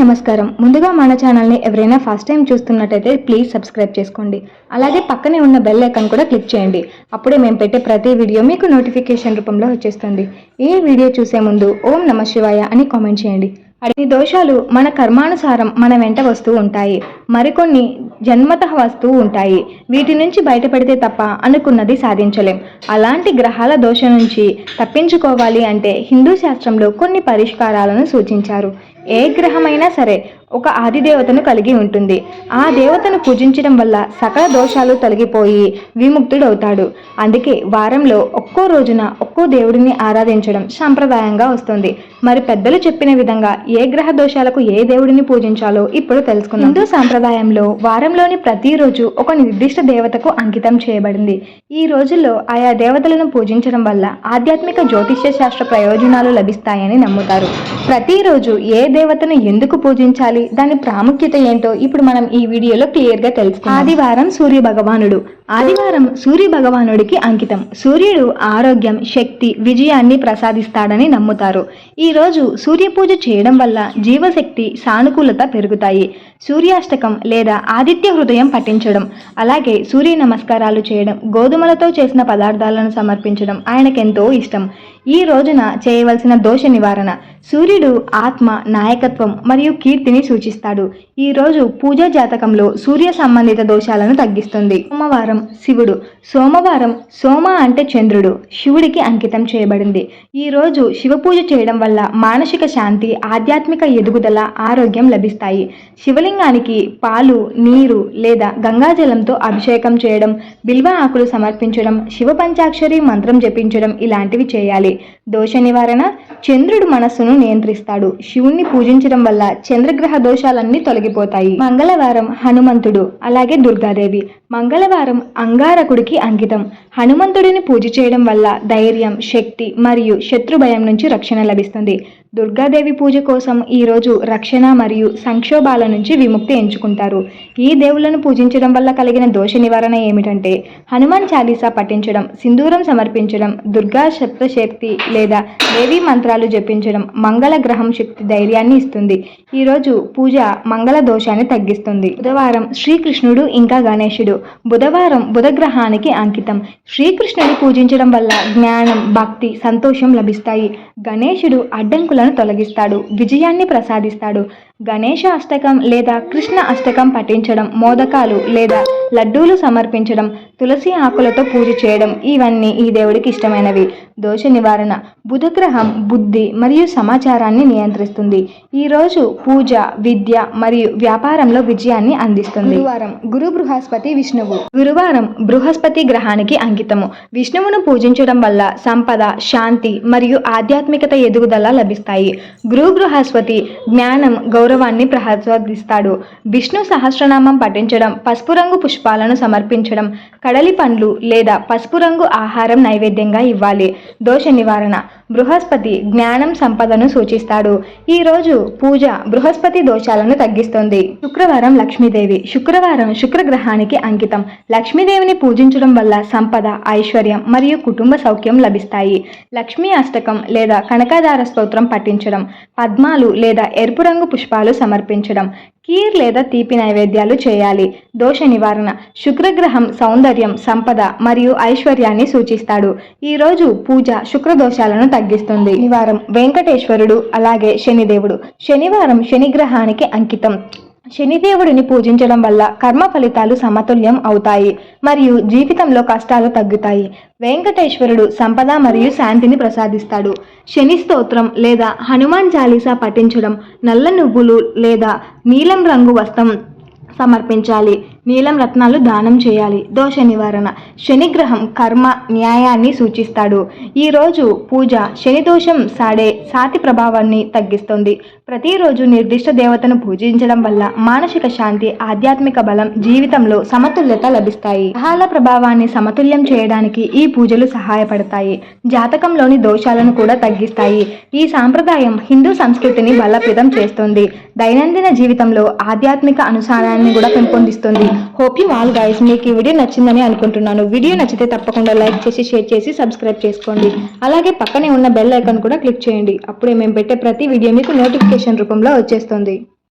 నమస్కారం. ముందుగా మన ఛానల్ని ఎవరైనా ఫస్ట్ టైం చూస్తున్నట్టయితే ప్లీజ్ సబ్స్క్రైబ్ చేసుకోండి. అలాగే పక్కనే ఉన్న బెల్ ఐకాన్ కూడా క్లిక్ చేయండి. అప్పుడే మేము పెట్టే ప్రతి వీడియో మీకు నోటిఫికేషన్ రూపంలో వచ్చేస్తుంది. ఈ వీడియో చూసే ముందు ఓం నమ శివాయ అని కామెంట్ చేయండి. అన్ని దోషాలు మన కర్మానుసారం మన వెంట వస్తూ ఉంటాయి. మరికొన్ని జన్మత వస్తూ ఉంటాయి. వీటి నుంచి బయటపడితే తప్ప అనుకున్నది సాధించలేం. అలాంటి గ్రహాల దోషం నుంచి తప్పించుకోవాలి అంటే హిందూ శాస్త్రంలో కొన్ని పరిష్కారాలను సూచించారు. ఏ గ్రహమైనా సరే ఒక ఆదిదేవతను కలిగి ఉంటుంది. ఆ దేవతను పూజించడం వల్ల సకల దోషాలు తొలగిపోయి విముక్తుడవుతాడు. అందుకే వారంలో ఒక్కో రోజున ఒక్కో దేవుడిని ఆరాధించడం సాంప్రదాయంగా వస్తుంది. మరి పెద్దలు చెప్పిన విధంగా ఏ గ్రహ దోషాలకు ఏ దేవుడిని పూజించాలో ఇప్పుడు తెలుసుకుందాం. హిందూ సాంప్రదాయంలో వారంలోని ప్రతిరోజు ఒక నిర్దిష్ట దేవతకు అంకితం చేయబడింది. ఈ రోజుల్లో ఆయా దేవతలను పూజించడం వల్ల ఆధ్యాత్మిక జ్యోతిష్య శాస్త్ర ప్రయోజనాలు లభిస్తాయని నమ్ముతారు. ప్రతిరోజు ఏ దేవతను ఎందుకు పూజించాలి? దాని ప్రాముఖ్యత ఏంటో ఇప్పుడు మనం ఈ వీడియోలో క్లియర్గా తెలుసుకుందాం. ఆదివారం సూర్య భగవానుడు ఆదివారం సూర్య భగవానుడికి అంకితం. సూర్యుడు ఆరోగ్యం శక్తి విజయాన్ని ప్రసాదిస్తాడని నమ్ముతారు. ఈ రోజు చేయడం వల్ల జీవశక్తి సానుకూలత పెరుగుతాయి. సూర్యాష్టకం లేదా ఆదిత్య హృదయం పఠించడం అలాగే సూర్య నమస్కారాలు చేయడం గోధుమలతో చేసిన పదార్థాలను సమర్పించడం ఆయనకెంతో ఇష్టం. ఈ రోజున చేయవలసిన దోష నివారణ సూర్యుడు ఆత్మ నాయకత్వం మరియు కీర్తిని సూచిస్తాడు. ఈ రోజు పూజా జాతకంలో సూర్య సంబంధిత దోషాలను తగ్గిస్తుంది. సోమవారం శివుడు సోమవారం సోమ అంటే చంద్రుడు శివుడికి అంకితం చేయబడింది. ఈ రోజు శివ పూజ చేయడం వల్ల మానసిక శాంతి ఆధ్యాత్మిక ఎదుగుదల ఆరోగ్యం లభిస్తాయి. శివలింగానికి పాలు నీరు లేదా గంగాజలంతో అభిషేకం చేయడం బిల్వ ఆకులు సమర్పించడం శివ పంచాక్షరి మంత్రం జపించడం ఇలాంటివి చేయాలి. దోష నివారణ చంద్రుడు మనస్సును నియంత్రిస్తాడు. శివుణ్ణి పూజించడం వల్ల చంద్రగ్రహ దోషాలన్నీ తొలగిపోతాయి. మంగళవారం హనుమంతుడు అలాగే దుర్గాదేవి. మంగళవారం అంగారకుడికి అంకితం. హనుమంతుడిని పూజ చేయడం వల్ల ధైర్యం శక్తి మరియు శత్రు భయం నుంచి రక్షణ లభిస్తుంది. దుర్గాదేవి పూజ కోసం ఈరోజు రక్షణ మరియు సంక్షోభాల నుంచి విముక్తి ఎంచుకుంటారు. ఈ దేవులను పూజించడం వల్ల కలిగిన దోష నివారణ ఏమిటంటే హనుమాన్ చాలీసా పఠించడం సింధూరం సమర్పించడం దుర్గా సప్తశక్తి లేదా దేవీ మంత్రాలు జపించడం మంగళ గ్రహం శక్తి ధైర్యాన్ని ఇస్తుంది. ఈరోజు పూజ మంగళ దోషాన్ని తగ్గిస్తుంది. బుధవారం శ్రీకృష్ణుడు ఇంకా గణేశుడు. బుధవారం బుధగ్రహానికి అంకితం. శ్రీకృష్ణుని పూజించడం వల్ల జ్ఞానం భక్తి సంతోషం లభిస్తాయి. గణేశుడు అడ్డంకులను తొలగిస్తాడు విజయాన్ని ప్రసాదిస్తాడు. గణేష అష్టకం లేదా కృష్ణ అష్టకం పఠించడం మోదకాలు లేదా లడ్డూలు సమర్పించడం తులసి ఆకులతో పూజ చేయడం ఇవన్నీ ఈ దేవుడికి ఇష్టమైనవి. దోష నివారణ బుధగ్రహం బుద్ధి మరియు సమాచారాన్ని నియంత్రిస్తుంది. ఈరోజు పూజ విద్య మరియు వ్యాపారంలో విజయాన్ని అందిస్తుంది. గురువారం గురు బృహస్పతి విష్ణువు. గురువారం బృహస్పతి గ్రహానికి అంకితము. విష్ణువును పూజించడం వల్ల సంపద శాంతి మరియు ఆధ్యాత్మికత ఎదుగుదల లభిస్తాయి. గురు బృహస్పతి జ్ఞానం గౌరవాన్ని ప్రసాదిస్తాడు విష్ణు సహస్రనామం పఠించడం పసుపు రంగు పుష్పాలను సమర్పించడం కడలి పండ్లు లేదా పసుపు రంగు ఆహారం నైవేద్యంగా ఇవ్వాలి. దోష నివారణ. బృహస్పతి జ్ఞానం సంపదను సూచిస్తాడు. ఈ రోజు పూజ బృహస్పతి దోషాలను తగ్గిస్తుంది. శుక్రవారం లక్ష్మీదేవి. శుక్రవారం శుక్రగ్రహానికి అంకితం. లక్ష్మీదేవిని పూజించడం వల్ల సంపద ఐశ్వర్యం మరియు కుటుంబ సౌఖ్యం లభిస్తాయి. లక్ష్మీ అష్టకం లేదా కనకాధార స్తోత్రం పఠించడం పద్మాలు లేదా ఎరుపు రంగు పుష్పాలు సమర్పించడం కీర్ లేదా తీపి నైవేద్యాలు చేయాలి. దోష నివారణ శుక్రగ్రహం సౌందర్యం సంపద మరియు ఐశ్వర్యాన్ని సూచిస్తాడు. ఈ రోజు పూజ శుక్ర దోషాలను తగ్గిస్తుంది. శనివారం వెంకటేశ్వరుడు అలాగే శనిదేవుడు. శనివారం శనిగ్రహానికి అంకితం. శనిదేవుడిని పూజించడం వల్ల కర్మ ఫలితాలు సమతుల్యం అవుతాయి మరియు జీవితంలో కష్టాలు తగ్గుతాయి. వెంకటేశ్వరుడు సంపద మరియు శాంతిని ప్రసాదిస్తాడు. శని స్తోత్రం లేదా హనుమాన్ చాలీసా పఠించడం నల్ల నువ్వులు లేదా నీలం రంగు వస్త్రం సమర్పించాలి. నీలం రత్నాలు దానం చేయాలి. దోష నివారణ. శనిగ్రహం కర్మ న్యాయాన్ని సూచిస్తాడు. ఈరోజు పూజ శని దోషం సాడే సాతి ప్రభావాన్ని తగ్గిస్తుంది. ప్రతిరోజు నిర్దిష్ట దేవతను పూజించడం వల్ల మానసిక శాంతి ఆధ్యాత్మిక బలం జీవితంలో సమతుల్యత లభిస్తాయి. గ్రహాల ప్రభావాన్ని సమతుల్యం చేయడానికి ఈ పూజలు సహాయపడతాయి. జాతకంలోని దోషాలను కూడా తగ్గిస్తాయి. ఈ సాంప్రదాయం హిందూ సంస్కృతిని బలప్రదం చేస్తుంది. దైనందిన జీవితంలో ఆధ్యాత్మిక అనుసారాన్ని కూడా పెంపొందిస్తుంది. హోప్ యూ ఆల్ గైస్ మీకు ఈ వీడియో నచ్చిందని అనుకుంటున్నాను. వీడియో నచ్చితే తప్పకుండా లైక్ చేసి షేర్ చేసి సబ్స్క్రైబ్ చేసుకోండి. అలాగే పక్కనే ఉన్న బెల్ ఐకాన్ కూడా క్లిక్ చేయండి. అప్పుడే మేము పెట్టే ప్రతి వీడియో మీకు నోటిఫికేషన్ రూపంలో వచ్చేస్తుంది.